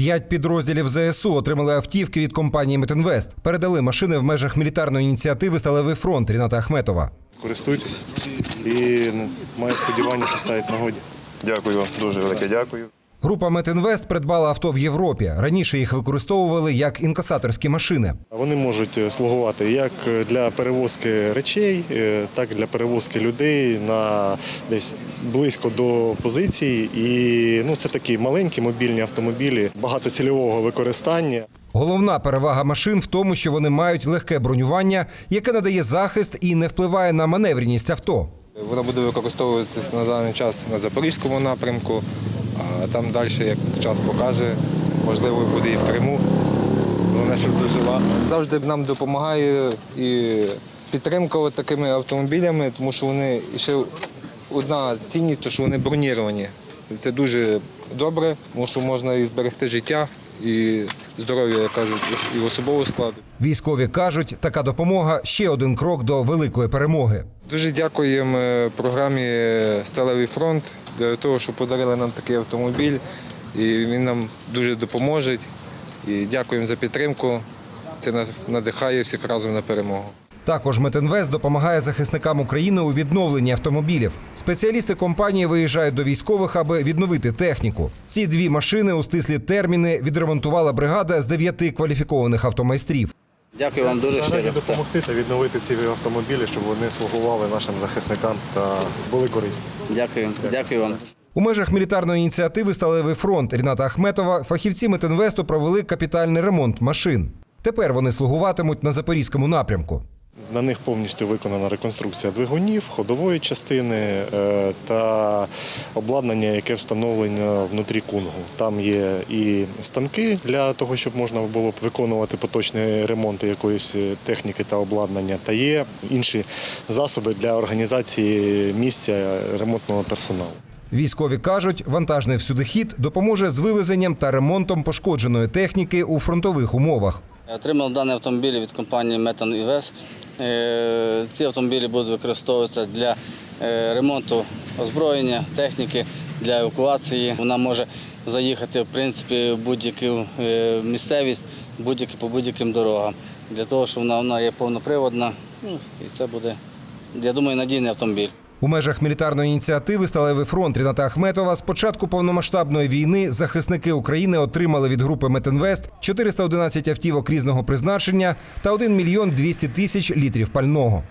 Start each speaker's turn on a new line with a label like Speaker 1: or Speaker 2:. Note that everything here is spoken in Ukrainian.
Speaker 1: П'ять підрозділів ЗСУ отримали автівки від компанії Метинвест. Передали машини в межах мілітарної ініціативи Сталевий фронт Ріната Ахметова.
Speaker 2: Користуйтесь і ну, маю сподівання, що стають нагоді.
Speaker 3: Дякую, вам, дуже велике дякую.
Speaker 1: Група Метинвест придбала авто в Європі. Раніше їх використовували як інкасаторські машини.
Speaker 2: Вони можуть е, слугувати як для перевозки речей, е, так і для перевозки людей на десь близько до позицій. І ну, це такі маленькі мобільні автомобілі багатоцільового використання.
Speaker 1: Головна перевага машин в тому, що вони мають легке бронювання, яке надає захист і не впливає на маневреність авто.
Speaker 4: Вона буде використовуватись на даний час на запорізькому напрямку, а там далі, як час покаже, можливо, буде і в Криму. Головне, щоб дожила. Завжди нам допомагає і підтримка такими автомобілями, тому що вони ще одна цінність, то що вони броніровані. Це дуже добре, тому що можна і зберегти життя, і здоров'я, як кажуть, і особового складу.
Speaker 1: Військові кажуть, така допомога ще один крок до великої перемоги.
Speaker 4: Дуже дякуємо е, програмі Сталевий фронт для того, що подарили нам такий автомобіль. І він нам дуже допоможе. І дякуємо за підтримку. Це нас надихає всіх разом на перемогу.
Speaker 1: Також Метинвест допомагає захисникам України у відновленні автомобілів. Спеціалісти компанії виїжджають до військових, аби відновити техніку. Ці дві машини у стислі терміни відремонтувала бригада з дев'яти кваліфікованих автомайстрів.
Speaker 5: Дякую вам дуже щиро.
Speaker 2: допомогти та відновити ці автомобілі, щоб вони слугували нашим захисникам та були корисні.
Speaker 5: Дякую, дякую вам.
Speaker 1: У межах мілітарної ініціативи Сталевий фронт Ріната Ахметова фахівці Метинвесту провели капітальний ремонт машин. Тепер вони слугуватимуть на запорізькому напрямку.
Speaker 2: На них повністю виконана реконструкція двигунів, ходової частини е, та обладнання, яке встановлено внутрі кунгу. Там є і станки для того, щоб можна було б виконувати поточні ремонти якоїсь е, техніки та обладнання, та є інші засоби для організації місця ремонтного персоналу.
Speaker 1: Військові кажуть, вантажний всюдихід допоможе з вивезенням та ремонтом пошкодженої техніки у фронтових умовах.
Speaker 5: Я Отримав дані автомобілі від компанії Metan Invest. Е, Ці автомобілі будуть використовуватися для е, ремонту озброєння, техніки, для евакуації. Вона може заїхати в принципі в будь-яку е, місцевість, будь-які по будь-яким дорогам. Для того, щоб вона, вона є повноприводна. Ну, і це буде, я думаю, надійний автомобіль.
Speaker 1: У межах мілітарної ініціативи Сталевий фронт Ріната Ахметова з початку повномасштабної війни захисники України отримали від групи Метинвест 411 автівок різного призначення та 1 мільйон 200 тисяч літрів пального.